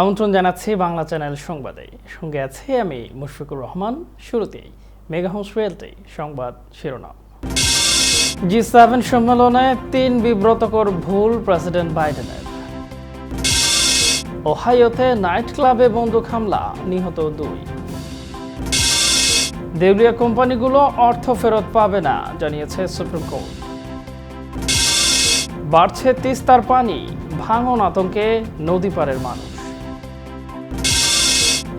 আমন্ত্রণ জানাচ্ছি বাংলা চ্যানেল সংবাদে। সঙ্গে আছি আমি মুশফিকুর রহমান। শুরুতেই মেগা হোমস রিয়েলটি সংবাদ শিরোনাম। জি সেভেন সম্মেলনে তিন বিব্রতকর ভুল প্রেসিডেন্ট বাইডেনের। ওহাইওতে নাইট ক্লাবে বন্দুক হামলা, নিহত দুই। দেউলিয়া কোম্পানিগুলো অর্থ ফেরত পাবে না, জানিয়েছে সুপ্রিম কোর্ট। বাড়ছে তিস্তার পানি, ভাঙন আতঙ্কে নদী পারের মানুষ।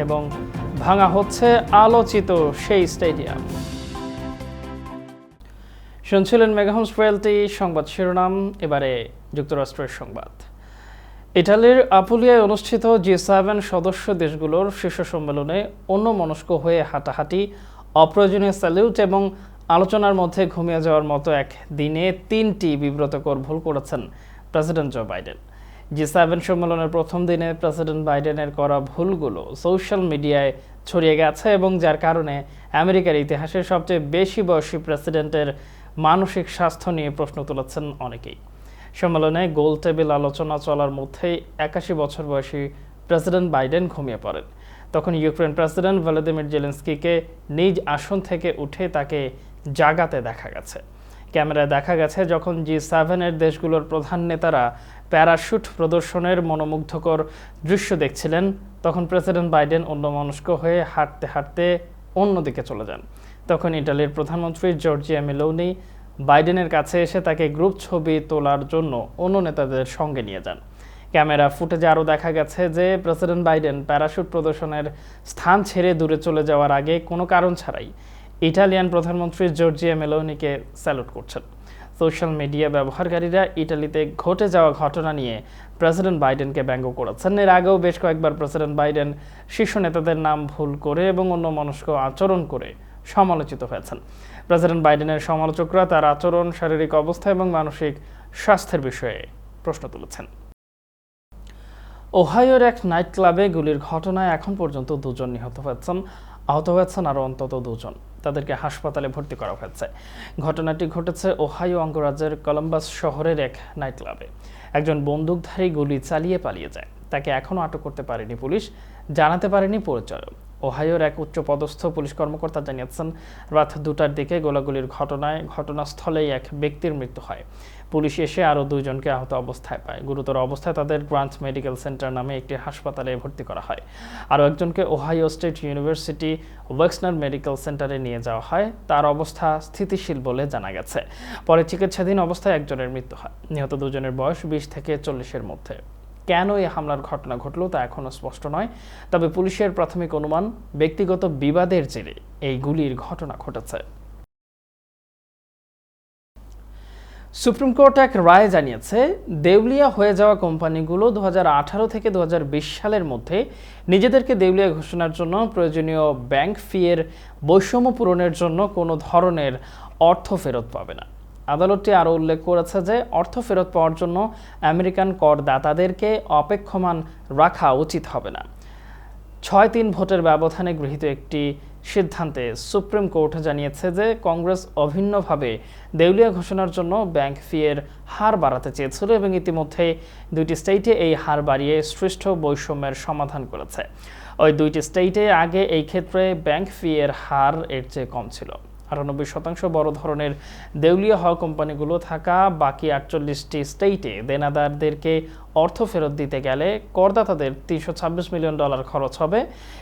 এবং ভাঙা হচ্ছে আলোচিত সেই স্টেডিয়াম। শুনছিলেন মেগাহোমস রয়্যালটি সংবাদ শিরোনাম, এবারে যুক্তরাষ্ট্রের সংবাদ। ইটালির আপুলিয়ায় অনুষ্ঠিত জি সেভেন সদস্য দেশগুলোর শীর্ষ সম্মেলনে অন্য মনস্ক হয়ে হাঁটাহাঁটি, অপ্রয়োজনীয় স্যালিউট এবং আলোচনার মধ্যে ঘুমিয়ে যাওয়ার মতো এক দিনে তিনটি বিব্রতকর ভুল করেছেন president Joe Biden. G seven সম্মেলনের প্রথম দিনে প্রেসিডেন্ট বাইডেনের করা ভুলগুলো সোশ্যাল মিডিয়ায় ছড়িয়ে গেছে এবং যার কারণে আমেরিকার ইতিহাসে সবচেয়ে বেশি বয়সী প্রেসিডেন্টের মানসিক স্বাস্থ্য নিয়ে প্রশ্ন তুলেছেন অনেকেই। সম্মেলনে গোল টেবিল আলোচনা চলার মধ্যেই একাশি বছর বয়সী প্রেসিডেন্ট বাইডেন ঘুমিয়ে পড়েন। তখন ইউক্রেন প্রেসিডেন্ট ভ্লাদিমির জেলেন্সকিকে নিজ আসন থেকে উঠে তাকে জাগাতে দেখা গেছে। ক্যামেরায় দেখা গেছে যখন জি সেভেনের দেশগুলোর প্রধান নেতারা প্যারাশুট প্রদর্শনের মনোমুগ্ধকর দৃশ্য দেখছিলেন, তখন প্রেসিডেন্ট বাইডেন অন্যমনস্ক হয়ে হাঁটতে হাঁটতে অন্যদিকে চলে যান। তখন ইটালির প্রধানমন্ত্রী জর্জিয়া মেলোনি বাইডেনের কাছে এসে তাকে গ্রুপ ছবি তোলার জন্য অন্য নেতাদের সঙ্গে নিয়ে যান। ক্যামেরা ফুটেজে আরও দেখা গেছে যে, প্রেসিডেন্ট বাইডেন প্যারাশুট প্রদর্শনের স্থান ছেড়ে দূরে চলে যাওয়ার আগে কোনো কারণ ছাড়াই ইটালিয়ান প্রধানমন্ত্রী জর্জিয়া মেলোনিকে স্যালুট করছেন। সোশ্যাল মিডিয়া ব্যবহারকারীরা ইটালিতে ঘটে যাওয়া ঘটনা নিয়ে প্রেসিডেন্ট বাইডেনকে ব্যঙ্গ করেছেন। এর আগেও বেশ কয়েকবার প্রেসিডেন্ট বাইডেন শীর্ষ নেতাদের নাম ভুল করে এবং অন্য মনস্ক আচরণ করে সমালোচিত হয়েছেন। প্রেসিডেন্ট বাইডেনের সমালোচকরা তার আচরণ, শারীরিক অবস্থা এবং মানসিক স্বাস্থ্যের বিষয়ে প্রশ্ন তুলেছেন। ওহাইওর এক নাইট ক্লাবে গুলির ঘটনায় এখন পর্যন্ত দুজন নিহত হয়েছেন। আহত হয়েছেন আরও অন্তত দুজন। তাদেরকে হাসপাতালে ভর্তি করা হয়েছে। ঘটনাটি ঘটেছে ওহাইও অঙ্গরাজ্যের কলম্বাস শহরের এক নাইট ক্লাবে একজন বন্দুকধারী গুলি চালিয়ে পালিয়ে যায়। তাকে এখনও আটক করতে পারেনি পুলিশ, জানাতে পারেনি পরিচয় ওহাইওর এক উচ্চপদস্থ পুলিশ কর্মকর্তা জানিয়েছেন, রাত দুটার দিকে গোলাগুলির ঘটনায়, ঘটনাস্থলেই এক ব্যক্তির মৃত্যু হয়। পুলিশ এসে আরও দুইজনকে আহত অবস্থায় পায়। গুরুতর অবস্থায় তাদের গ্রান্ট মেডিকেল সেন্টার নামে একটি হাসপাতালে ভর্তি করা হয়। আরও একজনকে Ohio State University Wexner medical সেন্টারে নিয়ে যাওয়া হয়। তার অবস্থা স্থিতিশীল বলে জানা গেছে। পরে চিকিৎসাধীন অবস্থায় একজনের মৃত্যু হয়। নিহত দুজনের বয়স বিশ থেকে চল্লিশের মধ্যে। কেন এই হামলার ঘটনা ঘটল তা এখনও স্পষ্ট নয়। তবে পুলিশের প্রাথমিক অনুমান, ব্যক্তিগত বিবাদের জেরে এই গুলির ঘটনা ঘটেছে। সুপ্রিম কোর্ট এক রায় জানিয়েছে, দেউলিয়া হয়ে যাওয়া কোম্পানিগুলো দু হাজার আঠারো থেকে দু হাজার বিশ সালের মধ্যে নিজেদেরকে দেউলিয়া ঘোষণার জন্য প্রয়োজনীয় ব্যাংক ফিয়ের বৈষম্য পূরণের জন্য কোনো ধরনের অর্থ ফেরত পাবে না। আদালতটি আরও উল্লেখ করেছে যে, অর্থ ফেরত পাওয়ার জন্য আমেরিকান করদাতাদেরকে অপেক্ষমান রাখা উচিত হবে না। ছয় তিন ভোটের ব্যবধানে গৃহীত একটি সিদ্ধান্তে সুপ্রিম কোর্ট জানিয়েছে যে কংগ্রেস অভিন্নভাবে দেউলিয়া ঘোষণার জন্য ব্যাংক ফিয়ের হার বাড়াতে চেয়েছিল এবং ইতিমধ্যে দুইটি স্টেটে এই হার বাড়িয়ে সৃষ্ট বৈষম্যের সমাধান করেছে। ওই দুইটি স্টেটে আগে এই ক্ষেত্রে ব্যাংক ফিয়ের হার এর চেয়ে কম ছিল। আটানব্বই শতাংশ বড় ধরনের দেউলিয়া হওয়া কোম্পানিগুলো থাকা বাকি আটচল্লিশটি স্টেটে দেনাদারদেরকে অর্থ ফেরত দিতে গেলে করদাতাদের তিনশো ছাব্বিশ মিলিয়ন ডলার খরচ হবে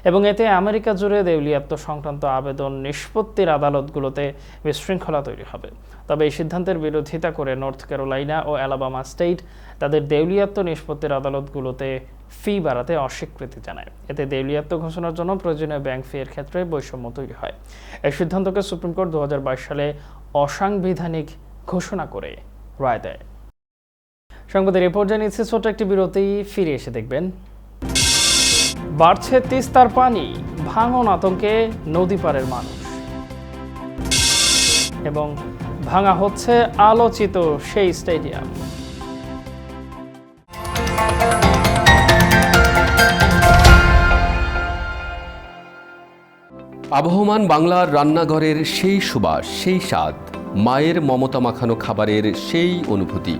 এবং এতে আমেরিকা জুড়ে দেউলিয়াত্ব সংক্রান্ত আবেদন নিষ্পত্তির আদালতগুলোতে বিশৃঙ্খলা তৈরি হবে। তবে এই সিদ্ধান্তের বিরোধিতা করে নর্থ ক্যারোলাইনা ও অ্যালাবামা স্টেট তাদের দেউলিয়াত্ব নিষ্পত্তির আদালতগুলোতে ফি বাড়াতে অস্বীকৃতি জানায়। এতে দেউলিয়াত্ব ঘোষণার জন্য প্রয়োজনীয় ব্যাংক ফি এর ক্ষেত্রে বৈষম্য তৈরি হয়। এই সিদ্ধান্তকে সুপ্রিম কোর্ট দু হাজার বাইশ সালে অসাংবিধানিক ঘোষণা করে রায় দেয়। সংবাদের রিপোর্ট জানিয়েছে ছোট একটি বিরতি, ফিরে এসে দেখবেন। বাড়ছে তিস্তার পানি, ভাঙন আতঙ্কে নদী পারের মানুষ। এবং ভাঙা হচ্ছে আলোচিত সেই স্টেডিয়াম। আবহমান বাংলার রান্নাঘরের সেই সুবাস, সেই স্বাদ, মায়ের মমতা মাখানো খাবারের সেই অনুভূতি।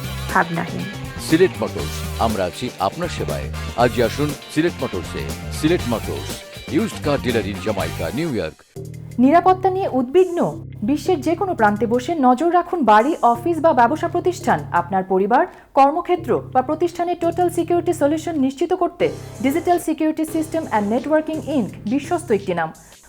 ভাবনাহীন। সিলেট মোটরস আমরা আছি আপনার সেবায়। আজই আসুন Sylhet মোটরসে। Sylhet motors used car dealer in Jamaica New York নিরাপত্তা নিয়ে উদ্বিগ্ন? বিশ্বের যে কোনো প্রান্তে বসে নজর রাখুন বাড়ি অফিস বা ব্যবসা প্রতিষ্ঠান। আপনার পরিবার কর্মক্ষেত্র বা প্রতিষ্ঠানের টোটাল সিকিউরিটি সলিউশন নিশ্চিত করতে digital security system and networking inc বিশ্বস্ত একটি নাম।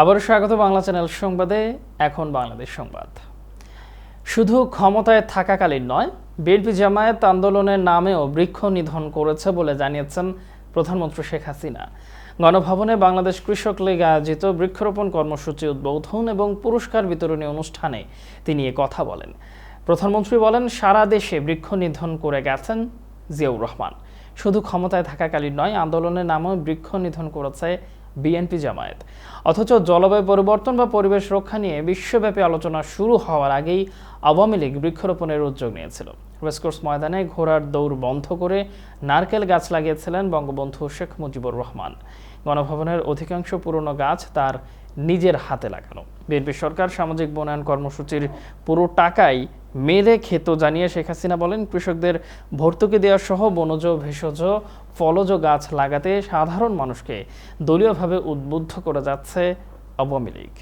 আবারও স্বাগত বাংলা চ্যানেল সংবাদে, এখন বাংলাদেশ সংবাদ। শুধু ক্ষমতায় থাকাকালীন নয়, বিএনপি জামায়াত আন্দোলনের নামেও বৃক্ষ নিধন করেছে বলে জানিয়েছেন প্রধানমন্ত্রী শেখ হাসিনা। গণভবনে বাংলাদেশ কৃষক লীগ আয়োজিত বৃক্ষরোপণ কর্মসূচি উদ্বোধন এবং পুরস্কার বিতরণী অনুষ্ঠানে তিনি এ কথা বলেন। প্রধানমন্ত্রী বলেন, সারা দেশে বৃক্ষ নিধন করে গেছেন জিয়াউর রহমান। শুধু ক্ষমতায় থাকাকালীন নয়, আন্দোলনের নামেও বৃক্ষ নিধন করেছে বিএনপি জামায়াত। অথচ জলবায়ু পরিবর্তন বা পরিবেশ রক্ষা নিয়ে বিশ্বব্যাপী আলোচনা শুরু হওয়ার আগেই আওয়ামী লীগ বৃক্ষরোপণের উদ্যোগ নিয়েছিল। রেসকোর্স ময়দানে ঘোড়ার দৌড় বন্ধ করে নারকেল গাছ লাগিয়েছিলেন বঙ্গবন্ধু শেখ মুজিবুর রহমান। গণভবনের অধিকাংশ পুরনো গাছ তার নিজের হাতে লাগানো। বিএনপি সরকার সামাজিক বনায়ন কর্মসূচির পুরো টাকাই মেরে খেত জানিয়ে শেখ হাসিনা বলেন, কৃষকদের ভর্তুকি দেওয়া সহ বনজ, ভেষজ, ফলজ গাছ লাগাতে সাধারণ মানুষকে দলীয়ভাবে উদ্বুদ্ধ করে যাচ্ছে আওয়ামী লীগ।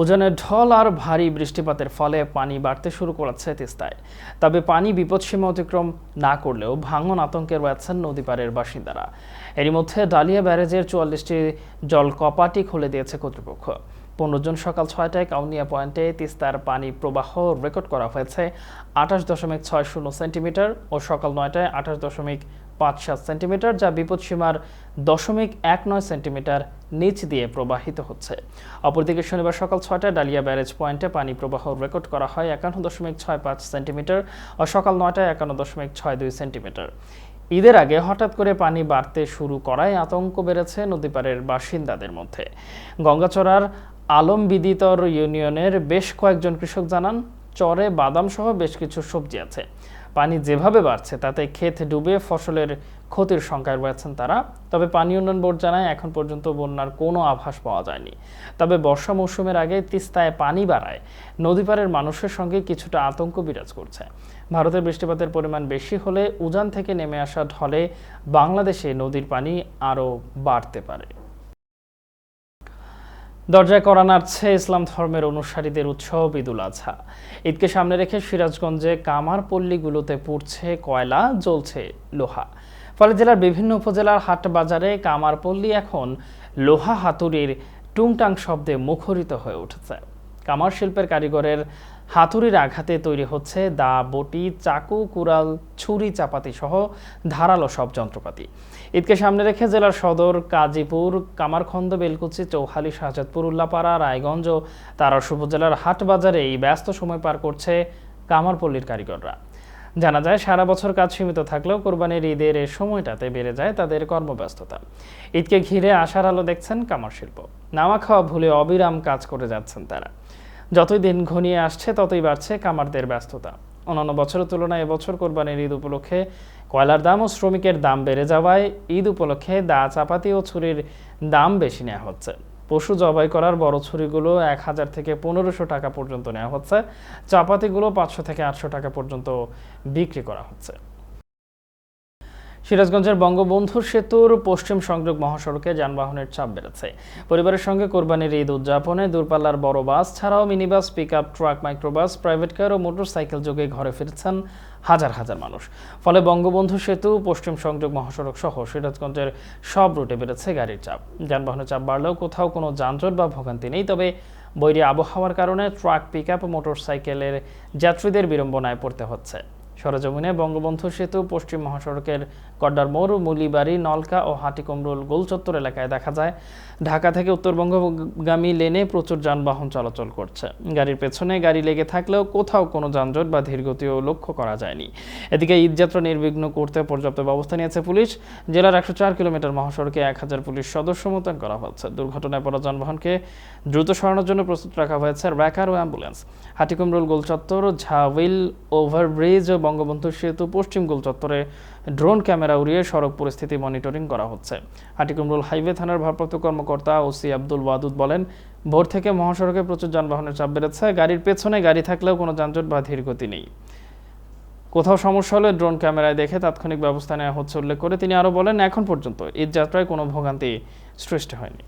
উজানের ঢল আর ভারী বৃষ্টিপাতের ফলে পানি বাড়তে শুরু করেছে তিস্তায়। তবে পানি বিপদসীমা অতিক্রম না করলেও ভাঙন আতঙ্কে রয়েছেন নদীপাড়ের বাসিন্দারা। এরই মধ্যে ডালিয়া ব্যারেজের চুয়াল্লিশটি জলকপাটি খুলে দিয়েছে কর্তৃপক্ষ। পনেরো জুন সকাল ছয়টায় কাউনিয়া পয়েন্টে তিস্তার পানি প্রবাহ রেকর্ড করা হয়েছে আঠাশ দশমিক ছয় শূন্য সেন্টিমিটার ও সকাল নয়টায় আঠাশ দশমিক পাঁচ সাত সেন্টিমিটার, যা বিপদসীমার দশমিক এক নয় সেন্টিমিটার নিচ দিয়ে প্রবাহিত হচ্ছে। অপরদিকে শনিবার সকাল ছয়টায় ডালিয়া ব্যারেজ পয়েন্টে পানি প্রবাহ রেকর্ড করা হয় একান্ন দশমিক ছয় পাঁচ সেন্টিমিটার ও সকাল নয়টায় একান্ন দশমিক ছয় দুই সেন্টিমিটার। ঈদের আগে হঠাৎ করে পানি বাড়তে শুরু করায় আতঙ্ক বেড়েছে নদীপাড়ের বাসিন্দাদের মধ্যে। গঙ্গাচড়ার আলমবিদিতর ইউনিয়নের বেশ কয়েকজন কৃষক জানান, চরে বাদাম সহ বেশ কিছু সবজি আছে। পানি যেভাবে বাড়ছে, তাতে ক্ষেত ডুবে ফসলের ক্ষতির শঙ্কায় রয়েছেন তারা। তবে পানি উন্নয়ন বোর্ড জানায়, এখন পর্যন্ত বন্যার কোনো আভাস পাওয়া যায়নি। তবে বর্ষা মৌসুমের আগে তিস্তায় পানি বাড়ায়। নদীপাড়ের মানুষের সঙ্গে কিছুটা আতঙ্ক বিরাজ করছে। ভারতের বৃষ্টিপাতের পরিমাণ বেশি হলে উজান থেকে নেমে আসা ঢলে বাংলাদেশে নদীর পানি আরও বাড়তে পারে। দরজায় করা নাড়ছে ইসলাম ধর্মের অনুসারীদের উৎসব ঈদুল আজহা। ঈদকে সামনে রেখে সিরাজগঞ্জে কামার পল্লীগুলোতে পুড়ছে কয়লা, জ্বলছে লোহা। ফলে জেলার বিভিন্ন উপজেলার হাট বাজারে কামার পল্লী এখন লোহা হাতুড়ির টুংটাং শব্দে মুখরিত হয়ে উঠেছে। কামার শিল্পের কারিগরের হাতুড়ির আঘাতে তৈরি হচ্ছে দা, বটি, চাকু, কুড়াল, ছুরি, চাপাতি সহ ধারালো সব যন্ত্রপাতি। ঈদকে সামনে রেখে জেলার সদর কাজীপুর কামারখন্দ বেলকুচি, চৌহালি, শাহজাদপুর, উল্লাপাড়া, রায়গঞ্জ ও তারাস উপজেলার হাট বাজারে এই ব্যস্ত সময় পার করছে কামারপল্লীর কারিগররা। জানা যায়, সারা বছর কাজ সীমিত থাকলেও কোরবানির ঈদের এই সময়টাতে বেড়ে যায় তাদের কর্মব্যস্ততা। ঈদকে ঘিরে আশার আলো দেখছেন কামার শিল্প নামা খাওয়া ভুলে অবিরাম কাজ করে যাচ্ছেন তারা। যতই দিন ঘনিয়ে আসছে, ততই বাড়ছে কামারদের ব্যস্ততা। অন্যান্য বছরের তুলনায় এবছর কোরবানির ঈদ উপলক্ষে কয়লার দাম ও শ্রমিকের দাম বেড়ে যাওয়ায় ঈদ উপলক্ষে দা চাপাতি ও ছুরির দাম বেশি নেওয়া হচ্ছে। পশু জবাই করার বড় ছুরিগুলো এক হাজার থেকে পনেরোশো টাকা পর্যন্ত নেওয়া হচ্ছে। চাপাতিগুলো পাঁচশো থেকে আটশো টাকা পর্যন্ত বিক্রি করা হচ্ছে। সিরাজগঞ্জের বঙ্গবন্ধু সেতুর পশ্চিম সংযোগ মহাসড়কে যানবাহনের চাপ বেড়েছে। পরিবারের সঙ্গে কোরবানির ঈদ উদযাপনে দূরপাল্লার বড় বাস ছাড়াও minibus pickup truck, microbus, private car ও মোটরসাইকেল যোগে ঘরে ফিরছেন হাজার হাজার মানুষ। ফলে বঙ্গবন্ধু সেতু, পশ্চিম সংযোগ মহাসড়ক সহ সিরাজগঞ্জের সব রুটে বেড়েছে গাড়ির চাপ। যানবাহনের চাপ বাড়লেও কোথাও কোনো যানজট বা ভোগান্তি নেই, তবে বৈরী আবহাওয়ার কারণে ট্রাক পিক আপ মোটরসাইকেলের যাত্রীদের বিড়ম্বনায় পড়তে হচ্ছে। সরজমিনে বঙ্গবন্ধু সেতু পশ্চিম মহাসড়কের কড্ডার মোড়, মুলিবাড়ি, নলকা ও হাটিকুমরুল গোলচত্বর এলাকায় দেখা যায়। ঢাকা থেকে উত্তরবঙ্গগামী লেনে প্রচুর যানবাহন চলাচল করছে। গাড়ির পেছনে গাড়ি লেগে থাকলেও কোথাও কোনো যানজট বা ধীরগতিও লক্ষ্য করা যায়নি। এদিকে ঈদযাত্রা নির্বিঘ্ন করতে পর্যাপ্ত ব্যবস্থা নিয়েছে পুলিশ। জেলার একশো চার কিলোমিটার মহাসড়কে এক হাজার পুলিশ সদস্য মোতায়েন করা হচ্ছে দুর্ঘটনায় পড়া যানবাহনকে দ্রুত সরানোর জন্য প্রস্তুত রাখা হয়েছে র্যাকার ও অ্যাম্বুলেন্স। হাটিকুমরুল গোলচত্বর ঝাউইল ওভারব্রিজ ও বঙ্গবন্ধু সেতু পশ্চিম গোলচত্বরে ড্রোন ক্যামেরা উড়িয়ে সড়ক পরিস্থিতি মনিটরিং করা হচ্ছে। হাটিকুমরুল হাইওয়ে থানার ভারপ্রাপ্ত কর্মকর্তা ওসি আব্দুল ওয়াদুদ বলেন, ভোর থেকে মহাসড়কে প্রচুর যানবাহনের চাপ বেড়েছে, গাড়ির পেছনে গাড়ি থাকলেও কোনো যানজট বা ধীরগতি নেই। কোথাও সমস্যা হলে ড্রোন ক্যামেরায় দেখে তাৎক্ষণিক ব্যবস্থা নেওয়া হচ্ছে উল্লেখ করে তিনি আরও বলেন, এখন পর্যন্ত ঈদ যাত্রায় কোনো ভোগান্তি সৃষ্টি হয়নি।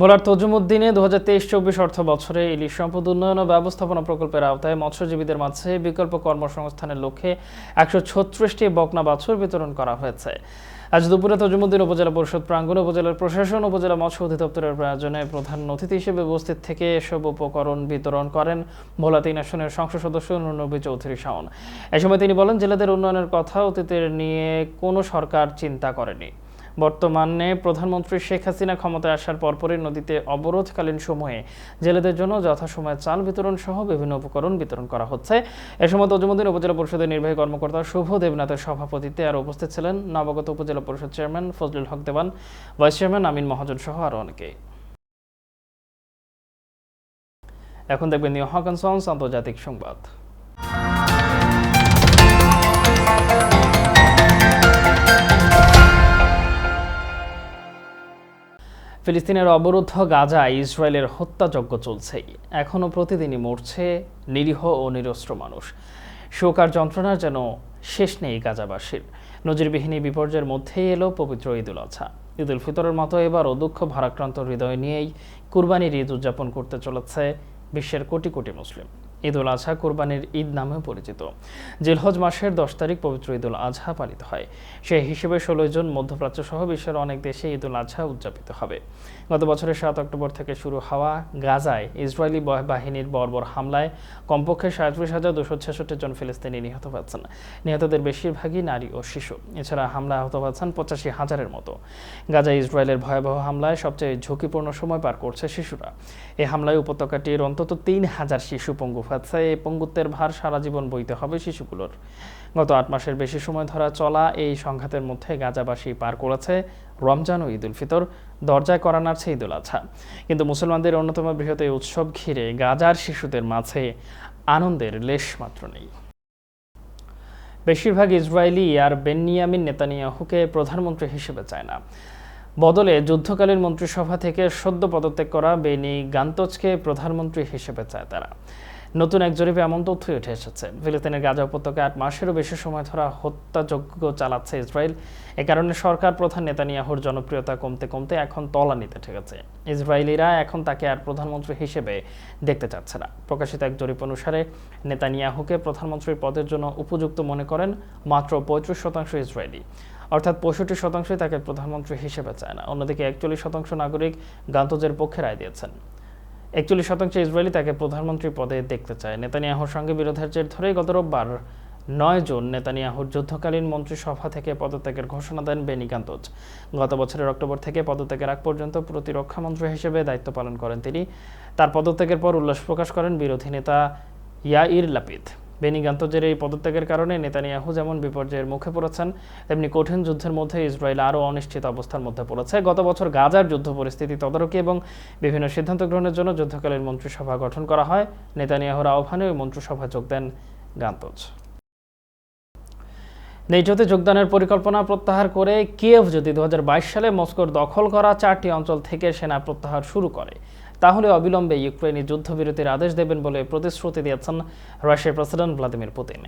ভোলার তজুমুদ্দিনে দু হাজার তেইশ চব্বিশ অর্থ বছরে ইলিশ সম্পদ উন্নয়ন ও ব্যবস্থাপনা প্রকল্পের আওতায় মৎস্যজীবীদের মাঝে বিকল্প কর্মসংস্থানের লক্ষ্যে একশো ছত্রিশটি বকনা বাছুর বিতরণ করা হয়েছে। আজ দুপুরে তজুমুদ্দিন উপজেলা পরিষদ প্রাঙ্গণ উপজেলার প্রশাসন উপজেলা মৎস্য অধিদপ্তরের প্রয়োজনে প্রধান অতিথি হিসেবে উপস্থিত থেকে এসব উপকরণ বিতরণ করেন ভোলা তিন আসনের সংসদ সদস্য নুরনবী চৌধুরী শাওন। এ সময় তিনি বলেন, জেলাদের উন্নয়নের কথা অতীতের নিয়ে কোনো সরকার চিন্তা করেনি। বর্তমানে প্রধানমন্ত্রী শেখ হাসিনা ক্ষমতায় আসার পরপরই নদীতে অবরোধকালীন সময়ে জেলেদের জন্য যথাসময়ে চাল বিতরণ সহ বিভিন্ন উপকরণ বিতরণ করা হচ্ছে। এ সময় তজুমুদ্দিন উপজেলা পরিষদের নির্বাহী কর্মকর্তা শুভ দেবনাথের সভাপতিত্বে আর উপস্থিত ছিলেন। নবাগত upazila parishad chairman Fazlul Haque Dewan, vice chairman Amin Mahajan সহ আরও অনেকে এখন দেখবেন নিউ হকান সন্স আন্তর্জাতিক সংবাদ। ফিলিস্তিনের অবরুদ্ধ গাজায় ইসরায়েলের হত্যাযজ্ঞ চলছেই এখনও প্রতিদিনই মরছে নিরীহ ও নিরস্ত্র মানুষ। শোক আর যন্ত্রণার যেন শেষ নেই গাজাবাসীর। নজিরবিহীন বিপর্যয়ের মধ্যেই এলো পবিত্র ঈদুল আজহা ঈদুল ফিতরের মতো এবারও দুঃখ ভারাক্রান্ত হৃদয় নিয়েই কুরবানির ঈদ উদযাপন করতে চলেছে বিশ্বের কোটি কোটি মুসলিম। ঈদ উল আজহা কোরবানির ঈদ নামেও পরিচিত। জিলহজ মাসের দশ তারিখ পবিত্র ঈদুল আজহা পালিত হয়। সেই হিসেবে ষোলোই জুন মধ্যপ্রাচ্য সহ বিশ্বের অনেক দেশে ঈদুল আজহা উদযাপিত হবে। গত বছরের সাত অক্টোবর থেকে শুরু হওয়া গাজায় ইসরায়েলি বাহিনীর বর্বর হামলায় কমপক্ষে সাঁত্রিশ হাজার দুশো ছেষট্টি জন ফিলিস্তিনি নিহত হয়েছেন। নিহতদের বেশিরভাগই নারী ও শিশু। এছাড়া হামলা আহত হয়েছেন পঁচাশি হাজারের মতো। গাজায় ইসরায়েলের ভয়াবহ হামলায় সবচেয়ে ঝুঁকিপূর্ণ সময় পার করছে শিশুরা। এই হামলায় উপত্যকাটির অন্তত তিন হাজার শিশু পঙ্গু হচ্ছে এই পঙ্গুত্বের ভার সারা জীবন বইতে হবে শিশুগুলোর। গত আট মাসের বেশি সময় ধরা চলা এই সংঘাতের মধ্যে গাজাবাসী পার করেছে রমজান ও ঈদ উল ফিতর। দরজায় করা নাড়ছে ঈদ উল আজহা। কিন্তু মুসলমানদের অন্যতম বৃহৎ এই উৎসব ঘিরে গাজার শিশুদের মাঝে আনন্দের লেশ মাত্র নেই। বেশিরভাগ ইসরায়েলি আর বেনিয়ামিন নেতানিয়াহুকে প্রধানমন্ত্রী হিসেবে চায় না। বদলে যুদ্ধকালীন মন্ত্রিসভা থেকে সদ্য পদত্যাগ করা বেনি গান্তজকে প্রধানমন্ত্রী হিসেবে চায় তারা। নতুন এক জরিপে এমন তথ্যই উঠে এসেছে। ফিলিস্তিনের গাজা উপত্যকায় আট মাসেরও বেশি সময় ধরা হত্যাযজ্ঞ চালাচ্ছে ইসরায়েল। এ কারণে সরকার প্রধান নেতানিয়াহুর জনপ্রিয়তা কমতে কমতে এখন তলানিতে ঠেকেছে। ইসরায়েলিরা এখন তাকে আর প্রধানমন্ত্রী হিসেবে দেখতে চাচ্ছে না। প্রকাশিত এক জরিপ অনুসারে নেতানিয়াহুকে প্রধানমন্ত্রীর পদের জন্য উপযুক্ত মনে করেন মাত্র পঁয়ত্রিশ শতাংশ ইসরায়েলি। অর্থাৎ পঁয়ষট্টি শতাংশই তাকে প্রধানমন্ত্রী হিসেবে চায় না। অন্যদিকে একচল্লিশ শতাংশ নাগরিক গান্তজের পক্ষে রায় দিয়েছেন। একচল্লিশ শতাংশ ইসরায়েলি তাকে প্রধানমন্ত্রী পদে দেখতে চায়। নেতানিয়াহুর সঙ্গে বিরোধের জের ধরেই গত রোববার নয় জুন নেতানিয়াহুর যুদ্ধকালীন মন্ত্রিসভা থেকে পদত্যাগের ঘোষণা দেন বেনি গান্তজ। গত বছরের অক্টোবর থেকে পদত্যাগের আগ পর্যন্ত প্রতিরক্ষা মন্ত্রী হিসেবে দায়িত্ব পালন করেন তিনি। তার পদত্যাগের পর উল্লাস প্রকাশ করেন বিরোধী নেতা ইয়াইর লাপিদ। বেনি গান্তজের এই পদত্যাগের কারণে নেতানিয়াহু যেমন বিপর্যয়ের মুখে পড়েছেন, তেমনি কঠিন যুদ্ধের মধ্যে ইসরায়েল আরও অনিশ্চিত অবস্থার মধ্যে পড়েছে। গত বছর গাজার যুদ্ধ পরিস্থিতি তদারকি এবং বিভিন্ন সিদ্ধান্ত গ্রহণের জন্য যুদ্ধকালীন মন্ত্রিসভা গঠন করা হয়। নেতানিয়াহুর আহ্বানে ওই মন্ত্রিসভায় যোগ দেন গান্তজ নেটোতে যোগদানের পরিকল্পনা প্রত্যাহার করে কিয়েভ যদি দু হাজার বাইশ সালে মস্কোর দখল করা চারটি অঞ্চল থেকে সেনা প্রত্যাহার শুরু করে। তাহলে অবিলম্বে ইউক্রেনে যুদ্ধবিরতির আদেশ দেবেন বলে প্রতিশ্রুতি দিয়েছেন রাশিয়ার প্রেসিডেন্ট ভ্লাদিমির পুতিন।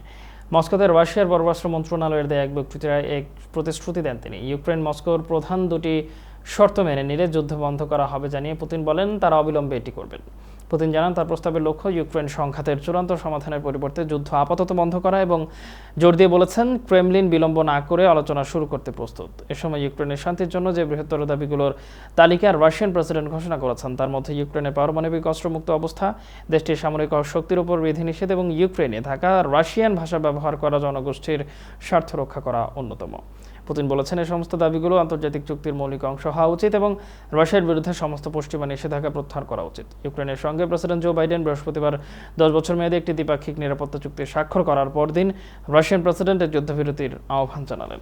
মস্কোতে রাশিয়ার পররাষ্ট্র মন্ত্রণালয়ের দেয়া এক বক্তৃতায় এক প্রতিশ্রুতি দেন তিনি। ইউক্রেন মস্কোর প্রধান দুটি শর্ত মেনে নিলে যুদ্ধ বন্ধ করা হবে জানিয়ে পুতিন বলেন, তারা অবিলম্বে এটি করবেন। পুতিন জানান, তার প্রস্তাবের লক্ষ্য ইউক্রেন সংঘাতের চূড়ান্ত সমাধানের পরিবর্তে যুদ্ধ আপাতত বন্ধ করা এবং জোর দিয়ে বলেছেন ক্রেমলিন বিলম্ব না করে আলোচনা শুরু করতে প্রস্তুত। এ সময় ইউক্রেনের শান্তির জন্য যে বৃহত্তর দাবিগুলোর তালিকা রাশিয়ান প্রেসিডেন্ট ঘোষণা করেছেন, তার মধ্যে ইউক্রেনের পারমাণবিক অস্ত্রমুক্ত অবস্থা, দেশটির সামরিক শক্তির উপর বিধিনিষেধ এবং ইউক্রেনে থাকা রাশিয়ান ভাষা ব্যবহার করা জনগোষ্ঠীর স্বার্থ রক্ষা করা অন্যতম। পুতিন বলেছেন এই সমস্ত দাবিগুলো আন্তর্জাতিক চুক্তির মৌলিক অংশ হওয়া উচিত এবং রাশিয়ার বিরুদ্ধে সমস্ত পশ্চিমা নিষেধাজ্ঞা প্রত্যাহার করা উচিত। ইউক্রেনের সঙ্গে প্রেসিডেন্ট জো বাইডেন বৃহস্পতিবার দশ বছর মেয়াদে একটি দ্বিপাক্ষিক নিরাপত্তা চুক্তি স্বাক্ষর করার পরদিন রাশিয়ান প্রেসিডেন্টের যুদ্ধবিরতির আহ্বান জানালেন।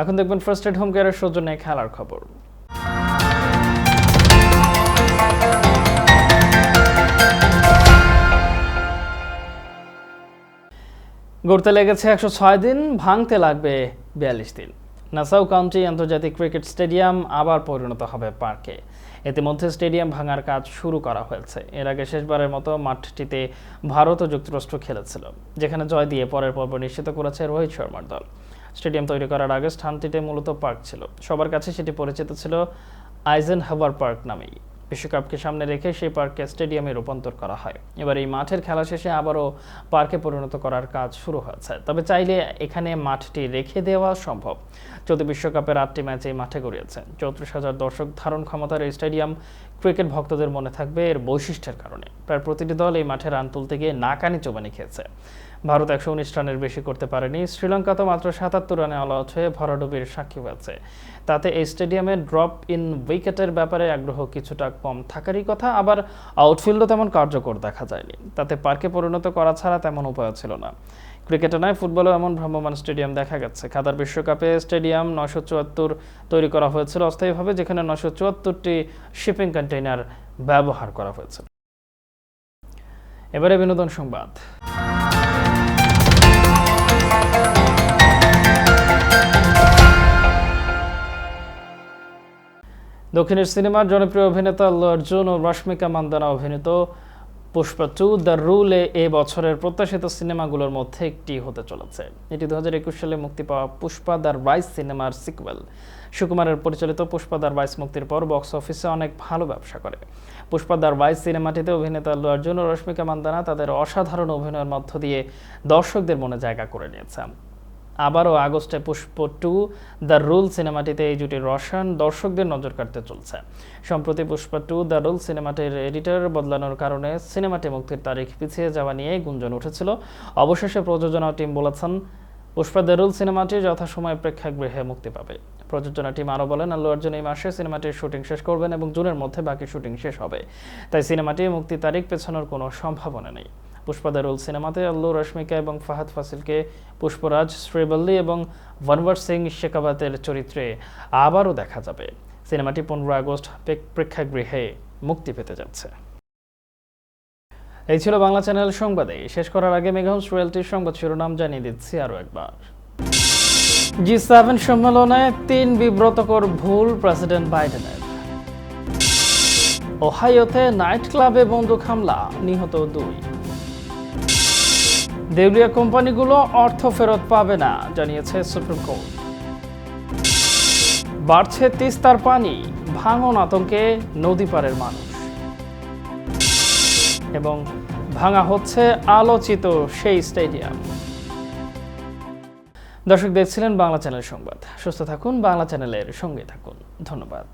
এখন দেখবেন ফার্স্ট এড হোম কেয়ারের সৌজন্যে খেলার খবর। গড়তে লেগেছে একশো ছয় দিন, ভাঙতে লাগবে বিয়াল্লিশ দিন। নাসাউ কাউন্টি আন্তর্জাতিক ক্রিকেট স্টেডিয়াম আবার পরিণত হবে পার্কে। ইতিমধ্যে স্টেডিয়াম ভাঙার কাজ শুরু করা হয়েছে। এর আগে শেষবারের মতো মাঠটিতে ভারত ও যুক্তরাষ্ট্র খেলেছিল, যেখানে জয় দিয়ে পরের পর্ব নিশ্চিত করেছে রোহিত শর্মার দল। স্টেডিয়াম তৈরি করার আগে স্থানটিতে মূলত পার্ক ছিল। সবার কাছে সেটি পরিচিত ছিল আইজেন হাবার পার্ক নামেই। বিশ্বকাপকে সামনে রেখে সেই পার্ককে স্টেডিয়ামে রূপান্তর করা হয়। এবার এই মাঠের খেলা শেষে আবারও পার্কে পরিণত করার কাজ শুরু হয়েছে। তবে চাইলে এখানে মাঠটি রেখে দেওয়া সম্ভব। চলতি বিশ্বকাপের আটটি ম্যাচ এই মাঠে গড়িয়েছে। চৌত্রিশ হাজার দর্শক ধারণ ক্ষমতার এই স্টেডিয়াম ক্রিকেট ভক্তদের মনে থাকবে এর বৈশিষ্ট্যের কারণে। প্রায় প্রতিটি দল এই মাঠে রান তুলতে গিয়ে নাকানি চোবানি খেয়েছে। ভারত একশো উনিশ রানের বেশি করতে পারেনি। শ্রীলঙ্কা তো মাত্র সাতাত্তর রানে আউট হয়ে ভরাডুবির সাক্ষী হয়েছে। তাতে এই স্টেডিয়ামে ড্রপ ইন উইকেটের ব্যাপারে আগ্রহ কিছুটা কম থাকারই কথা। আবার আউটফিল্ডও তেমন কার্যকর দেখা যায়নি। তাতে পার্কে পরিণত করা ছাড়া তেমন উপায় ছিল না। ক্রিকেটে নয়, ফুটবলেও এমন ভ্রাম্যমাণ স্টেডিয়াম দেখা গেছে। কাতার বিশ্বকাপে স্টেডিয়াম নশো চুয়াত্তর তৈরি করা হয়েছিল। অস্থায়ীভাবে যেখানে নশো চুয়াত্তরটি শিপিং কন্টেইনার ব্যবহার করা হয়েছে। এবারে বিনোদন সংবাদ। দক্ষিণের সিনেমার জনপ্রিয় অভিনেতা আল্লু অর্জুন ও রশ্মিকা মান্দানা অভিনীত পুষ্পা টু দ্য রুলে এ বছরের প্রত্যাশিত সিনেমাগুলোর মধ্যে একটি হতে চলেছে। এটি দু হাজার একুশ সালে মুক্তি পাওয়া পুষ্পা দ্য রাইস সিনেমার সিকুয়েল সুকুমারের পরিচালিত পুষ্পা দ্য রাইস মুক্তির পর বক্স অফিসে অনেক ভালো ব্যবসা করে। পুষ্পা দ্য রাইস সিনেমাটিতে অভিনেতা আল্লু অর্জুন ও রশ্মিকা মান্দানা তাদের অসাধারণ অভিনয়ের মধ্য দিয়ে দর্শকদের মনে জায়গা করে নিয়েছে। আবারও আগস্টে পুষ্প টু, দ্য রুল সিনেমাটিতে এই জুটির রসায়ন দর্শকদের নজর কাটতে চলছে। সম্প্রতি পুষ্প টু, দ্য রুল সিনেমাটির এডিটর বদলানোর কারণে সিনেমাটি মুক্তির তারিখ পিছিয়ে যাওয়া নিয়ে গুঞ্জন উঠেছিল। অবশেষে প্রযোজনা টিম বলেছেন, পুষ্পা দ্য রুল সিনেমাটি যথাসময়ে প্রেক্ষাগৃহে মুক্তি পাবে। প্রযোজনা টিম আরও বলেন, আল্লু অর্জুন এই মাসে সিনেমাটির শুটিং শেষ করবেন এবং জুনের মধ্যে বাকি শুটিং শেষ হবে। তাই সিনেমাটি মুক্তির তারিখ পেছানোর কোনো সম্ভাবনা নেই। পুষ্পাদারুল সিনেমাতে আল্লু রশ্মিকা এবং ফাহাদ ফাসিলকে পুষ্পরাজ, শ্রীবল্লী এবং ভনবর সিং শেখাবাতের চরিত্রে আবারও দেখা যাবে। সিনেমাটি পনেরো আগস্ট প্রেক্ষাগৃহে মুক্তি পেতে যাচ্ছে। এই ছিল বাংলা চ্যানেল সংবাদে। শেষ করার আগে মেঘাউস রয়্যালটির সংবাদ শিরোনাম জানিয়ে দিচ্ছি আরও একবার। জি সেভেন সম্মেলনে তিন বিব্রতকর ভুল প্রেসিডেন্ট বাইডেনের। ওহাইওতে নাইট ক্লাবে বন্দুক হামলা, নিহত দুই। দেউলিয়া কোম্পানিগুলো অর্থ ফেরত পাবে না, জানিয়েছে সুপ্রিম কোর্ট। বাড়ছে তিস্তার পানি, ভাঙন আতঙ্কে নদী পারের মানুষ। এবং ভাঙা হচ্ছে আলোচিত সেই স্টেডিয়াম। দর্শক দেখছিলেন বাংলা চ্যানেল সংবাদ। সুস্থ থাকুন, বাংলা চ্যানেলের সঙ্গে থাকুন। ধন্যবাদ।